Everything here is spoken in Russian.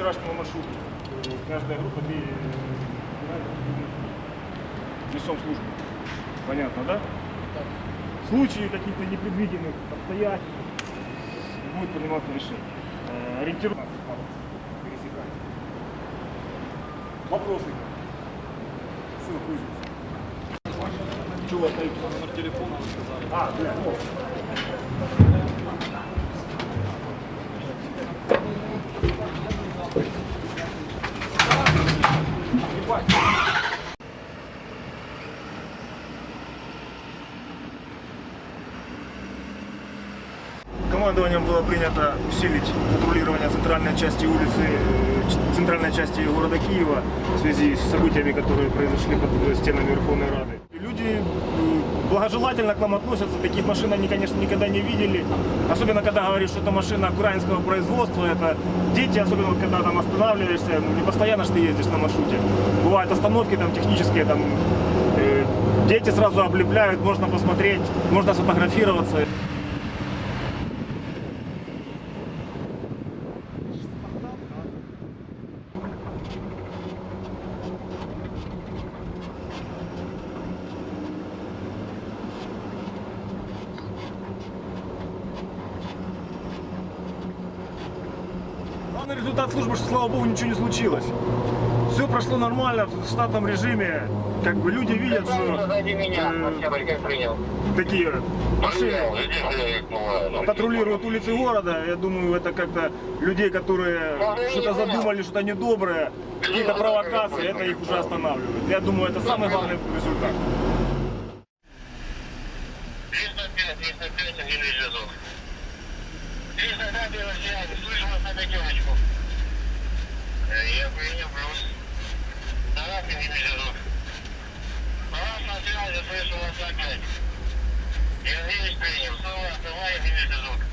вчерашнего маршрута. Э, Каждая группа две несем службу. Понятно, да? В случае каких-то непредвиденных обстоятельств будет приниматься решение. Э, Ориентировка пересекать. Вопросы? Все. Что у вас? Номер телефона вы сказали. А, да, Командованием было принято усилить патрулирование центральной части улицы, э, центральной части города Киева в связи с событиями, которые произошли под э, стенами Верховной Рады. Люди э, благожелательно к нам относятся, таких машин они, конечно, никогда не видели. Особенно, когда говоришь, что это машина украинского производства, это дети, особенно вот когда там останавливаешься, ну, не постоянно же ты ездишь на маршруте. Бывают остановки там технические, там дети сразу облепляют, можно посмотреть, можно сфотографироваться. главный результат службы, что, слава богу, ничего не случилось. Все прошло нормально, в штатном режиме. Как бы люди видят, что... Такие машины патрулируют улицы города. Я думаю, это как-то людей, которые что-то задумали, что-то недоброе, какие-то провокации, это их уже останавливает. Я думаю, это самый главный результат. Здесь я весь принял, снова оставай, один зв'язок.